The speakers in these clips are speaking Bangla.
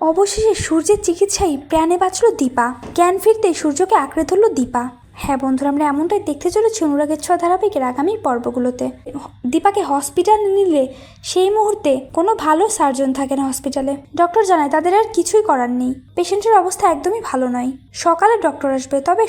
অবশেষে সূর্যের চিকিৎসায় প্রাণে বাঁচল দীপা। জ্ঞান ফিরতে সূর্যকে আঁকড়ে ধরল দীপা। হ্যাঁ বন্ধুরা, আমরা এমনটাই দেখতে চলেছি অনুরাগের ছোঁয়া ধারাবাহিকের আগামী পর্বগুলোতে। দীপাকে হসপিটালে নিলে সেই মুহূর্তে কোনো ভালো সার্জন থাকে না হসপিটালে। ডক্টর জানায়, তাদের আর কিছুই করার নেই। পেশেন্টের অবস্থা একদমই ভালো নয়। সকালে ডক্টর আসবে, তবে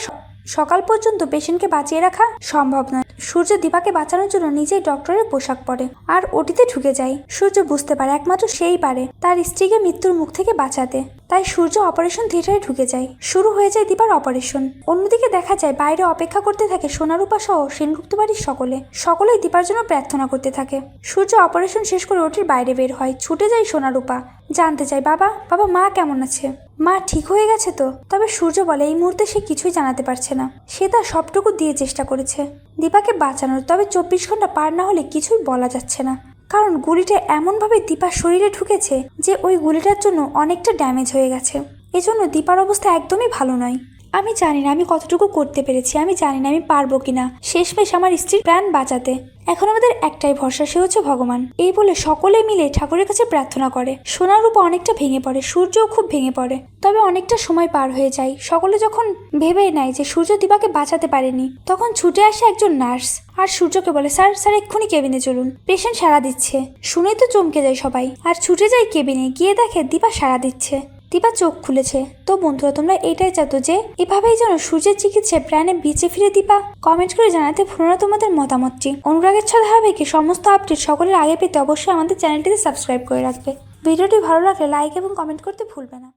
সকাল পর্যন্ত পেশেন্টকে বাঁচিয়ে রাখা সম্ভব নয়। সূর্য দীপাকে বাঁচানোর জন্য নিজেই ডক্টরের পোশাক পরে আর ওটিতে ঢুকে যায়। সূর্য বুঝতে পারে একমাত্র সেই পারে, তার স্ত্রীকে মৃত্যুর মুখ থেকে বাঁচাতে। তাই সূর্য অপারেশন থিয়েটারে ঢুকে যায়। শুরু হয়ে যায় দীপার অপারেশন। অন্যদিকে দেখা যায় বাইরে অপেক্ষা করতে থাকে সোনারূপা সহ সেনগুপ্ত বাড়ির সকলে। সকলেই দীপার জন্য প্রার্থনা করতে থাকে। সূর্য অপারেশন শেষ করে ওটির বাইরে বের হয়। ছুটে যায় সোনারূপা। জানতে চায়, বাবা বাবা, মা কেমন আছে? মা ঠিক হয়ে গেছে তো? তবে সূর্য বলে, এই মুহূর্তে সে কিছুই জানাতে পারছে না। সে তার সবটুকু দিয়ে চেষ্টা করেছে। দীপাকে বাঁচানোর, তবে চব্বিশ ঘণ্টা পার না হলে কিছুই বলা যাচ্ছে না। কারণ গুলিটা এমনভাবে দীপার শরীরে ঢুকেছে যে ওই গুলিটার জন্য অনেকটা ড্যামেজ হয়ে গেছে। এজন্য দীপার অবস্থা একদমই ভালো নয়। আমি জানি না, আমি কতটুকু করতে পেরেছি, আমি জানি না আমি পারব কিনা। শেষমেশ আমার স্ত্রীর প্রাণ বাঁচাতে। এখন আমাদের একটাই ভরসা, সে হচ্ছে ভগবান। এই বলে সকলে মিলে ঠাকুরের কাছে প্রার্থনা করে। সোনার রূপা অনেকটা ভেঙে পড়ে, সূর্যও খুব ভেঙে পড়ে। তবে অনেকটা সময় পার হয়ে যায়। সকলে যখন ভেবে নেয় যে সূর্য দীপাকে বাঁচাতে পারেনি, তখন ছুটে আসে একজন নার্স। আর সূর্যকে বলে, স্যার স্যার, এক্ষুনি কেবিনে চলুন। পেশেন্ট সাড়া দিচ্ছে। শুনেই তো চমকে যায় সবাই। আর ছুটে যায় কেবিনে, গিয়ে দেখে দীপা সাড়া দিচ্ছে। দীপা চোখ খুলেছে? তো বন্ধুরা, তোমরা এটাই চাতো যে, এভাবেই যেন সূর্যের চিকিৎসায় প্রাণে বেঁচে ফিরে দিবা কমেন্ট করে জানাতে ভুলো না তোমাদের মতামতটি। অনুরাগের ছ কি? সমস্ত আপডেট সকলের আগে পেতে অবশ্যই আমাদের চ্যানেলটিতে সাবস্ক্রাইব করে রাখবে। ভিডিওটি ভালো লাগলে লাইক এবং কমেন্ট করতে ভুলবে না।